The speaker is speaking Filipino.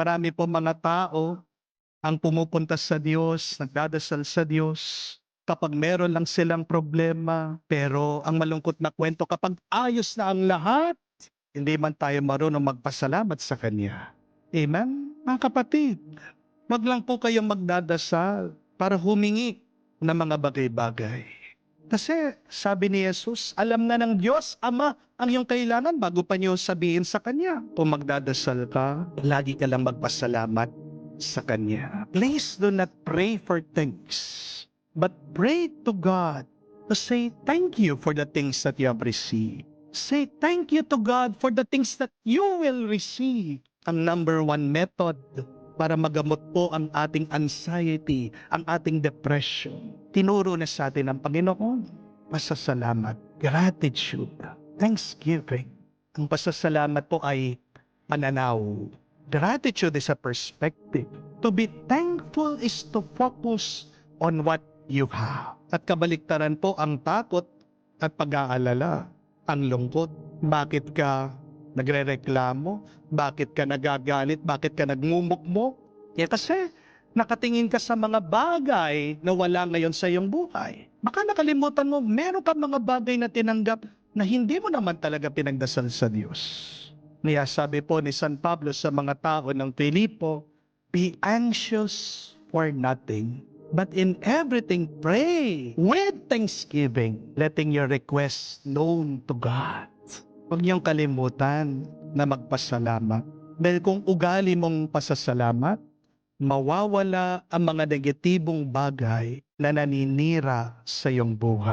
Marami po mga tao ang pumupunta sa Diyos, nagdadasal sa Diyos, kapag meron lang silang problema. Pero ang malungkot na kwento, kapag ayos na ang lahat, hindi man tayo marunong magpasalamat sa Kanya. Amen? Mga kapatid, wag lang po kayong magdadasal para humingi ng mga bagay-bagay. Kasi sabi ni Jesus, alam na ng Diyos, Ama, ang iyong kailangan bago pa niyo sabihin sa Kanya. Kung magdadasal ka, lagi ka lang magpasalamat sa Kanya. Please do not pray for things, but pray to God to say thank you for the things that you have received. Say thank you to God for the things that you will receive. Ang number one method para magamot po ang ating anxiety, ang ating depression. Tinuro na sa atin ng Panginoon. Masasalamat, gratitude, thanksgiving. Ang pasasalamat po ay pananaw. Gratitude is a perspective. To be thankful is to focus on what you have. At kabaliktaran po ang takot at pag-aalala, ang lungkot. Bakit ka nagrereklamo? Bakit ka nagagalit? Bakit ka nagmumukmok? Eh kasi nakatingin ka sa mga bagay na wala ngayon sa iyong buhay. Baka nakalimutan mo, meron ka mga bagay na tinanggap na hindi mo naman talaga pinagdasal sa Diyos. Kaya sabi po ni San Pablo sa mga tao ng Filipo, Be anxious for nothing, but in everything pray with thanksgiving, letting your requests known to God. Huwag niyong kalimutan na magpasalamat. Dahil kung ugali mong pasasalamat, mawawala ang mga negatibong bagay na naninira sa iyong buhay.